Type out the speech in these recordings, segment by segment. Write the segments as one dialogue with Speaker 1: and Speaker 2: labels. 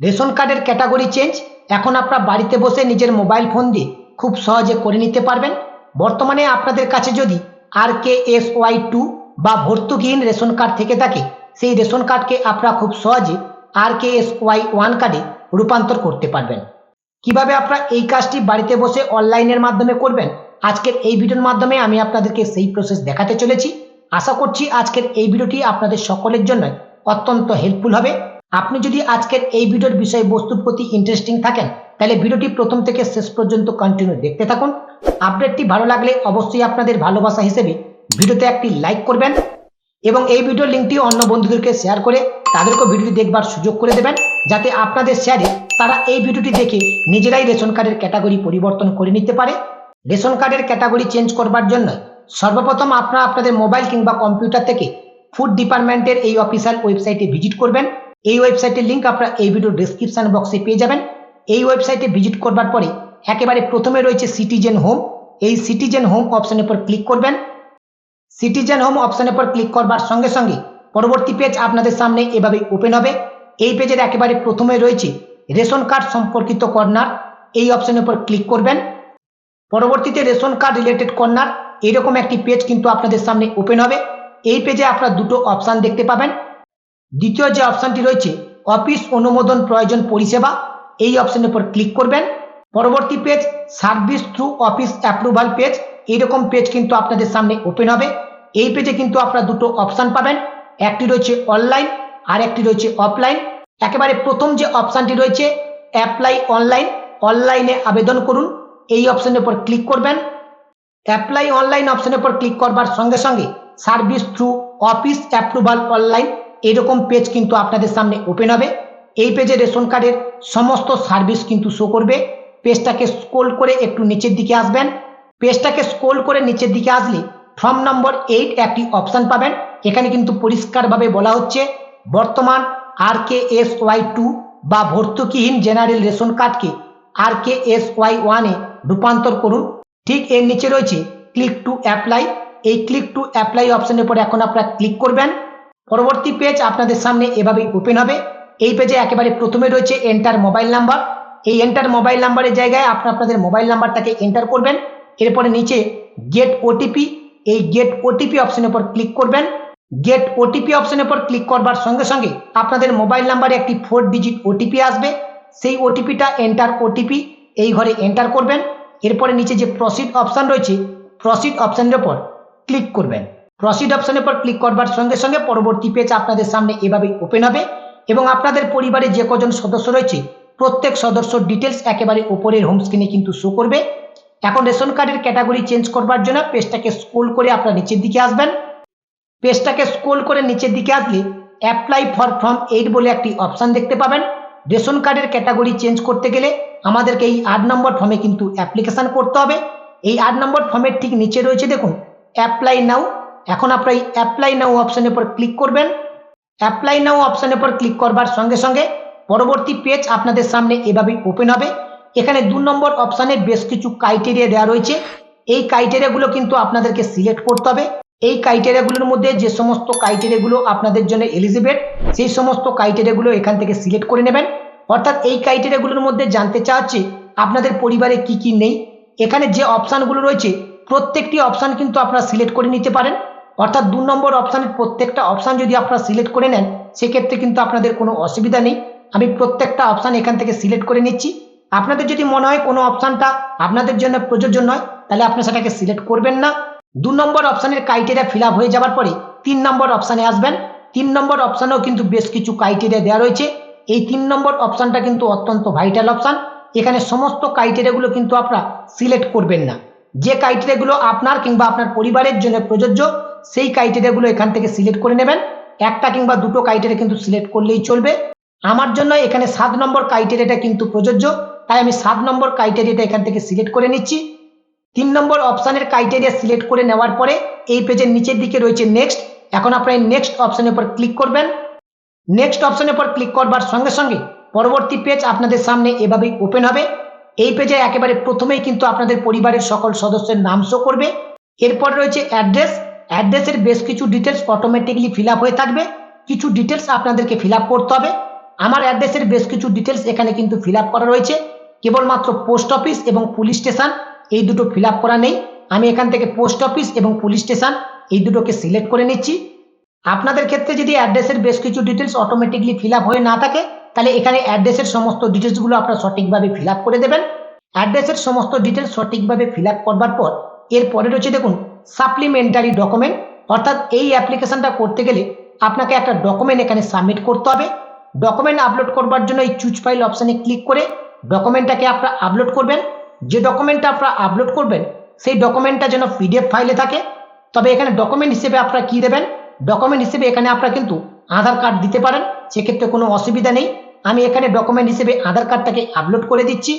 Speaker 1: Ration কার্ডের category change এখন আপনারা বাড়িতে বসে নিজের মোবাইল ফোন দিয়ে খুব সহজে করে নিতে পারবেন। বর্তমানে আপনাদের কাছে যদি R K S Y two বা ভর্তুকিহীন রেশন কার্ড থেকে থাকে, সেই রেশন কার্ডকে আপনারা খুব সহজে R K S Y one কার্ডে রূপান্তর করতে পারবেন। কীভাবে আপনারা এই কাজটি বাড়িতে বসে অনলাইনের মাধ্যমে করবেন? আজকের এই ভিডিওর মাধ্যমে আমি আপনাদেরকে সেই প্রসেস দেখাতে চলেছি। আশা করছি আজকের এই ভিডিওটি আপনাদের সকলের জন্য অত্যন্ত হেল্পফুল হবে। আপনি যদি আজকের এই ভিডিওর বিষয়বস্তুর প্রতি ইন্টারেস্টিং থাকেন, তাহলে ভিডিওটি প্রথম থেকে শেষ পর্যন্ত কন্টিনিউ দেখতে থাকুন। আপডেটটি ভালো লাগলে অবশ্যই আপনাদের ভালোবাসা হিসেবে ভিডিওতে একটি লাইক করবেন এবং এই ভিডিওর লিঙ্কটি অন্য বন্ধুদেরকে শেয়ার করে তাদেরকেও ভিডিওটি দেখবার সুযোগ করে দেবেন, যাতে আপনাদের শেয়ারে তারা এই ভিডিওটি দেখে নিজেরাই রেশন কার্ডের ক্যাটাগরি পরিবর্তন করে নিতে পারে। রেশন কার্ডের ক্যাটাগরি চেঞ্জ করবার জন্য সর্বপ্রথম আপনারা আপনাদের মোবাইল কিংবা কম্পিউটার থেকে ফুড ডিপার্টমেন্টের এই অফিসিয়াল ওয়েবসাইটে ভিজিট করবেন। এই ওয়েবসাইটের লিঙ্ক আপনারা এই ভিডিও ডিসক্রিপশন বক্সে পেয়ে যাবেন। এই ওয়েবসাইটে ভিজিট করবার পরে একেবারে প্রথমে রয়েছে সিটিজেন হোম এই সিটিজেন হোম অপশনের উপর ক্লিক করবেন। সিটিজেন হোম অপশনের উপর ক্লিক করবার সঙ্গে সঙ্গে পরবর্তী পেজ আপনাদের সামনে এভাবে ওপেন হবে। এই পেজের একেবারে প্রথমে রয়েছে রেশন কার্ড সম্পর্কিত কর্নার এই অপশনের উপর ক্লিক করবেন। পরবর্তীতে রেশন কার্ড রিলেটেড কর্নার এরকম একটি পেজ কিন্তু আপনাদের সামনে ওপেন হবে। এই পেজে আপনারা দুটো অপশান দেখতে পাবেন। দ্বিতীয় যে অপশানটি রয়েছে, অফিস অনুমোদন প্রয়োজন পরিষেবা, এই অপশনের উপর ক্লিক করবেন। পরবর্তী page, service through office approval page, এইরকম পেজ কিন্তু আপনাদের সামনে ওপেন হবে। এই পেজে কিন্তু আপনারা দুটো অপশান পাবেন, একটি রয়েছে অনলাইন আর একটি রয়েছে অফলাইন একেবারে প্রথম যে অপশানটি রয়েছে অ্যাপ্লাই অনলাইন অনলাইনে আবেদন করুন। এই অপশনের উপর ক্লিক করবেন। অ্যাপ্লাই অনলাইন অপশনের উপর ক্লিক করবার সঙ্গে সঙ্গে service through office approval online এরকম পেজ কিন্তু আপনাদের সামনে ওপেন হবে। এই পেজে রেশন কার্ডের সমস্ত সার্ভিস কিন্তু শো করবে। পেজটাকে স্ক্রোল করে একটু নিচের দিকে আসবেন। পেজটাকে স্ক্রোল করে নিচের দিকে আসলে ফর্ম নম্বর এইট একটি অপশান পাবেন। এখানে কিন্তু পরিষ্কারভাবে বলা হচ্ছে, বর্তমান R K S Y two বা ভর্তুকিহীন জেনারেল রেশন কার্ডকে আর কে এস ওয়াই ওয়ানে রূপান্তর করুন। ঠিক এর নিচে রয়েছে ক্লিক টু অ্যাপ্লাই এই ক্লিক টু অ্যাপ্লাই অপশানের উপর এখন আপনারা ক্লিক করবেন। পরবর্তী পেজ আপনাদের সামনে এভাবেই ওপেন হবে। এই পেজে একেবারে প্রথমে রয়েছে এন্টার মোবাইল নাম্বার এই এন্টার মোবাইল নাম্বারের জায়গায় আপনারা আপনাদের মোবাইল নাম্বারটাকে এন্টার করবেন। এরপরে নিচে গেট ওটিপি এই গেট ওটিপি অপশনের উপর ক্লিক করবেন। গেট ওটিপি অপশনের উপর ক্লিক করবার সঙ্গে সঙ্গে আপনাদের মোবাইল নাম্বারে একটি ফোর ডিজিট ওটিপি আসবে। সেই ওটিপিটা এন্টার ওটিপি এই ঘরে এন্টার করবেন। এরপরে নিচে যে প্রসিড অপশন রয়েছে প্রসিড অপশানের উপর ক্লিক করবেন। প্রসিড অপশনের পর ক্লিক করবার সঙ্গে সঙ্গে পরবর্তী পেজ আপনাদের সামনে এভাবে ওপেন হবে এবং আপনাদের পরিবারে যে কজন সদস্য রয়েছে, প্রত্যেক সদস্যর ডিটেলস একেবারে উপরের হোম স্ক্রিনে কিন্তু শো করবে। এখন রেশন কার্ডের ক্যাটাগরি চেঞ্জ করবার জন্য পেজটাকে স্ক্রোল করে আপনারা নিচের দিকে আসবেন। পেজটাকে স্ক্রোল করে নিচের দিকে আসলে অ্যাপ্লাই ফর ফর্ম এইট বলে একটি অপশান দেখতে পাবেন। রেশন কার্ডের ক্যাটাগরি চেঞ্জ করতে গেলে আমাদেরকে এই আট নম্বর ফর্মে কিন্তু অ্যাপ্লিকেশান করতে হবে। এই আট নম্বর ফর্মের ঠিক নিচে রয়েছে দেখুন অ্যাপ্লাই নাও এখন আপনারা এই অ্যাপ্লাই নাও অপশনের উপর ক্লিক করবেন। অ্যাপ্লাই নাও অপশনের উপর ক্লিক করবার সঙ্গে সঙ্গে পরবর্তী পেজ আপনাদের সামনে এভাবেই ওপেন হবে। এখানে দু নম্বর অপশানে বেশ কিছু ক্রাইটেরিয়া দেওয়া রয়েছে। এই ক্রাইটেরিয়াগুলো কিন্তু আপনাদেরকে সিলেক্ট করতে হবে। এই ক্রাইটেরিয়াগুলোর মধ্যে যে সমস্ত ক্রাইটেরিয়াগুলো আপনাদের জন্য এলিজিবেট সেই সমস্ত ক্রাইটেরিয়াগুলো এখান থেকে সিলেক্ট করে নেবেন। অর্থাৎ এই ক্রাইটেরিয়াগুলোর মধ্যে জানতে চাচ্ছি, আপনাদের পরিবারে কি কি নেই? এখানে যে অপশানগুলো রয়েছে, প্রত্যেকটি অপশান কিন্তু আপনারা সিলেক্ট করে নিতে পারেন। অর্থাৎ দু নম্বর অপশানের প্রত্যেকটা অপশান যদি আপনারা সিলেক্ট করে নেন, সেক্ষেত্রে কিন্তু আপনাদের কোনো অসুবিধা নেই। আমি প্রত্যেকটা অপশান এখান থেকে সিলেক্ট করে নিচ্ছি। আপনাদের যদি মনে হয় কোনো অপশানটা আপনাদের জন্য প্রযোজ্য নয়, তাহলে আপনি সেটাকে সিলেক্ট করবেন না। দু নম্বর অপশানের ক্রাইটেরিয়া ফিল হয়ে যাওয়ার পরে তিন নম্বর অপশানে আসবেন। তিন নম্বর অপশানেও কিন্তু বেশ কিছু ক্রাইটেরিয়া দেওয়া রয়েছে। এই তিন নম্বর অপশানটা কিন্তু অত্যন্ত ভাইটাল অপশান এখানে সমস্ত ক্রাইটেরিয়াগুলো কিন্তু আপনারা সিলেক্ট করবেন না। যে ক্রাইটেরিয়াগুলো আপনার কিংবা আপনার পরিবারের জন্য প্রযোজ্য সেই ক্রাইটেরিয়াগুলো এখান থেকে সিলেক্ট করে নেবেন। একটা কিংবা দুটো ক্রাইটেরিয়া কিন্তু সিলেক্ট করলেই চলবে। আমার জন্য এখানে সাত নম্বর ক্রাইটেরিয়াটা কিন্তু প্রযোজ্য। তাই আমি সাত নম্বর ক্রাইটেরিয়াটা এখান থেকে সিলেক্ট করে নিচ্ছি। তিন নম্বর অপশানের ক্রাইটেরিয়া সিলেক্ট করে নেওয়ার পরে এই পেজের নিচের দিকে রয়েছে নেক্সট এখন আপনারা নেক্সট অপশানের উপর ক্লিক করবেন। নেক্সট অপশনের উপর ক্লিক করবার সঙ্গে সঙ্গে পরবর্তী পেজ আপনাদের সামনে এভাবেই ওপেন হবে। এই পেজে একেবারে প্রথমেই কিন্তু আপনাদের পরিবারের সকল সদস্যের নাম শো করবে। এরপর রয়েছে অ্যাড্রেস অ্যাড্রেসের বেশ কিছু ডিটেলস অটোমেটিকলি ফিল হয়ে থাকবে। কিছু ডিটেলস আপনাদেরকে ফিল করতে হবে। আমার অ্যাড্রেসের বেশ কিছু ডিটেলস এখানে কিন্তু ফিল করা রয়েছে। কেবলমাত্র পোস্ট অফিস এবং পুলিশ স্টেশন এই দুটো ফিল করা নেই। আমি এখান থেকে পোস্ট অফিস এবং পুলিশ স্টেশন এই দুটোকে সিলেক্ট করে নিচ্ছি। আপনাদের ক্ষেত্রে যদি অ্যাড্রেসের বেশ কিছু ডিটেলস অটোমেটিকলি ফিল হয়ে না থাকে, তাহলে এখানে অ্যাড্রেসের সমস্ত ডিটেলসগুলো আপনারা সঠিকভাবে ফিল করে দেবেন। অ্যাড্রেসের সমস্ত ডিটেলস সঠিকভাবে ফিল করবার পর, এরপরে রয়েছে দেখুন সাপ্লিমেন্টারি ডকুমেন্ট অর্থাৎ এই অ্যাপ্লিকেশনটা করতে গেলে আপনাকে একটা ডকুমেন্ট এখানে সাবমিট করতে হবে। ডকুমেন্ট আপলোড করবার জন্য এই চুজ ফাইল অপশানে ক্লিক করে ডকুমেন্টটাকে আপনারা আপলোড করবেন। যে ডকুমেন্টটা আপনারা আপলোড করবেন, সেই ডকুমেন্টটা যেন পিডিএফ ফাইলে থাকে। তবে এখানে ডকুমেন্ট হিসেবে আপনারা কি দেবেন? ডকুমেন্ট হিসেবে এখানে আপনারা কিন্তু আধার কার্ড দিতে পারেন, সেক্ষেত্রে কোনো অসুবিধা নেই। আমি এখানে ডকুমেন্ট হিসেবে আধার কার্ডটাকে আপলোড করে দিচ্ছি।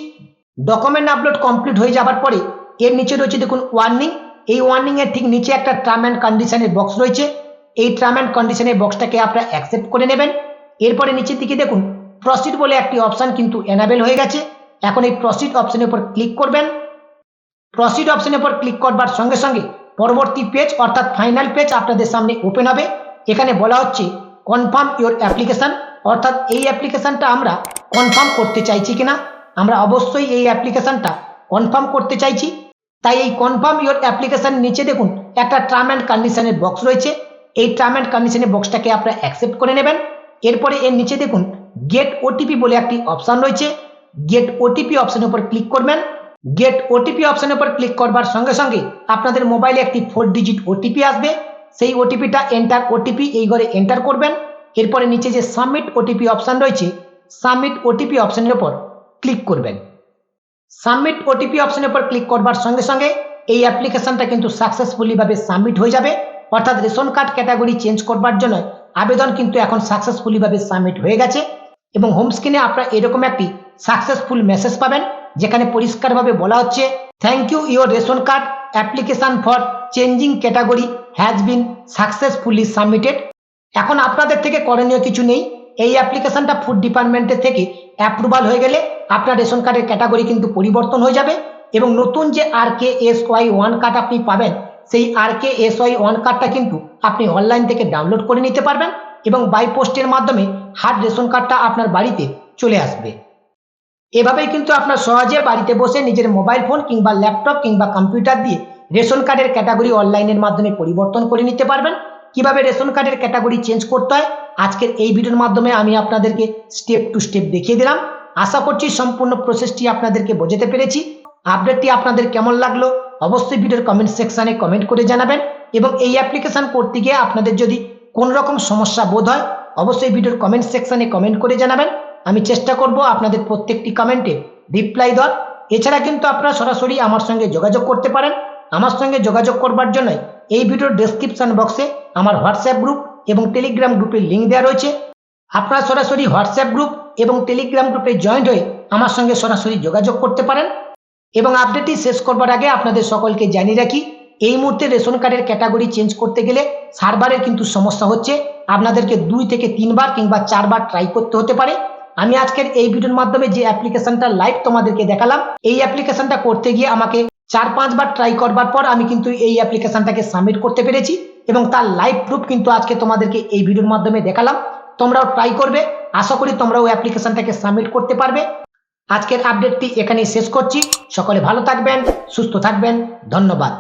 Speaker 1: ডকুমেন্ট আপলোড কমপ্লিট হয়ে যাবার পরে এর নিচে রয়েছে দেখুন ওয়ার্নিং এই ওয়ার্নিং এর ঠিক নিচে একটা টার্ম অ্যান্ড কন্ডিশনের বক্স রয়েছে। এই টার্ম অ্যান্ড কন্ডিশনের বক্সটাকে আপনারা অ্যাকসেপ্ট করে নেবেন। এরপরে নিচের দিকে দেখুন প্রসিড বলে একটি অপশন কিন্তু এনাবেল হয়ে গেছে। এখন এই প্রসিড অপশনের উপর ক্লিক করবেন। প্রসিড অপশনের উপর ক্লিক করবার সঙ্গে সঙ্গে পরবর্তী পেজ অর্থাৎ ফাইনাল পেজ আপনাদের সামনে ওপেন হবে। এখানে বলা হচ্ছে কনফার্ম ইওর অ্যাপ্লিকেশন অর্থাৎ এই অ্যাপ্লিকেশনটা আমরা কনফার্ম করতে চাইছি কিনা? আমরা অবশ্যই এই অ্যাপ্লিকেশনটা কনফার্ম করতে চাইছি। তাই এই কনফার্ম ইওর অ্যাপ্লিকেশন নিচে দেখুন, একটা টার্ম অ্যান্ড কন্ডিশনের বক্স রয়েছে। এই টার্ম অ্যান্ড কন্ডিশনের বক্সটাকে আপনারা অ্যাকসেপ্ট করে নেবেন। এরপরে এর নিচে দেখুন গেট ওটিপি বলে একটি অপশান রয়েছে। গেট ওটিপি অপশানের উপর ক্লিক করবেন। গেট ওটিপি অপশানের উপর ক্লিক করবার সঙ্গে সঙ্গে আপনাদের মোবাইলে একটি ফোর ডিজিট ওটিপি আসবে। সেই ওটিপিটা এন্টার ওটিপি এই ঘরে এন্টার করবেন। এরপরে নিচে যে সাবমিট ওটিপি অপশান রয়েছে সাবমিট ওটিপি অপশানের উপর ক্লিক করবেন। সাবমিট ওটিপি অপশনের উপর ক্লিক করবার সঙ্গে সঙ্গে এই অ্যাপ্লিকেশনটা কিন্তু সাকসেসফুলি ভাবে সাবমিট হয়ে যাবে। অর্থাৎ রেশন কার্ড ক্যাটাগরি চেঞ্জ করবার জন্য আবেদন কিন্তু এখন সাকসেসফুলি ভাবে সাবমিট হয়ে গেছে। এবং হোম স্ক্রিনে আপনারা এরকম একটি সাকসেসফুল মেসেজ পাবেন, যেখানে পরিষ্কারভাবে বলা হচ্ছে thank you your ration card application for changing category has been successfully submitted এখন আপনাদের থেকে করণীয় কিছু নেই। এই অ্যাপ্লিকেশনটা ফুড ডিপার্টমেন্টের থেকে অ্যাপ্রুভাল হয়ে গেলে আপনার রেশন কার্ডের ক্যাটাগরি কিন্তু পরিবর্তন হয়ে যাবে এবং নতুন যে R K S Y one card আপনি পাবেন, সেই R K S Y one কার্ডটা কিন্তু আপনি অনলাইন থেকে ডাউনলোড করে নিতে পারবেন এবং বাই পোস্টের মাধ্যমে হার্ড রেশন কার্ডটা আপনার বাড়িতে চলে আসবে। এভাবেই কিন্তু আপনার সহজে বাড়িতে বসে নিজের মোবাইল ফোন কিংবা ল্যাপটপ কিংবা কম্পিউটার দিয়ে রেশন কার্ডের ক্যাটাগরি অনলাইনের মাধ্যমে পরিবর্তন করে নিতে পারবেন। কীভাবে রেশন কার্ডের ক্যাটাগরি চেঞ্জ করতে হয়, আজকের এই ভিডিওর মাধ্যমে আমি আপনাদেরকে স্টেপ টু স্টেপ দেখিয়ে দিলাম। আশা করছি সম্পূর্ণ প্রসেসটি আপনাদেরকে বোঝাতে পেরেছি। আপডেটটি আপনাদের কেমন লাগল, অবশ্যই ভিডিওর কমেন্ট সেকশানে কমেন্ট করে জানাবেন এবং এই অ্যাপ্লিকেশন করতে গিয়ে আপনাদের যদি কোনো রকম সমস্যা বোধ হয়, অবশ্যই ভিডিওর কমেন্ট সেকশানে কমেন্ট করে জানাবেন। আমি চেষ্টা করব আপনাদের প্রত্যেকটি কমেন্টে রিপ্লাই দেওয়ার। এছাড়া কিন্তু আপনারা সরাসরি আমার সঙ্গে যোগাযোগ করতে পারেন। আমার সঙ্গে যোগাযোগ করবার জন্য এই ভিডিওর ডেসক্রিপশন বক্সে আমার হোয়াটসঅ্যাপ গ্রুপ এবং টেলিগ্রাম গ্রুপের লিঙ্ক দেওয়া রয়েছে। আপনারা সরাসরি হোয়াটসঅ্যাপ গ্রুপ এবং টেলিগ্রাম গ্রুপে জয়েন্ট হয়ে আমার সঙ্গে সরাসরি যোগাযোগ করতে পারেন। এবং আপডেটটি শেষ করবার আগে আপনাদের সকলকে জানিয়ে রাখি, এই মুহূর্তে রেশন কার্ডের ক্যাটাগরি চেঞ্জ করতে গেলে সার্ভারের কিন্তু সমস্যা হচ্ছে। আপনাদেরকে দুই থেকে তিনবার কিংবা চারবার ট্রাই করতে হতে পারে। আমি আজকের এই ভিডিওর মাধ্যমে যে অ্যাপ্লিকেশনটা লাইভ তোমাদেরকে দেখালাম, এই অ্যাপ্লিকেশনটা করতে গিয়ে আমাকে চার পাঁচবার ট্রাই করবার পর আমি কিন্তু এই অ্যাপ্লিকেশনটাকে সাবমিট করতে পেরেছি এবং তার লাইভ প্রুফ কিন্তু আজকে তোমাদেরকে এই ভিডিওর মাধ্যমে দেখালাম। তোমরাও ট্রাই করবে, আশা করি তোমরাও অ্যাপ্লিকেশনটাকে সাবমিট করতে পারবে। আজকের আপডেটটি এখানেই শেষ করছি। সকলে ভালো থাকবেন, সুস্থ থাকবেন, ধন্যবাদ।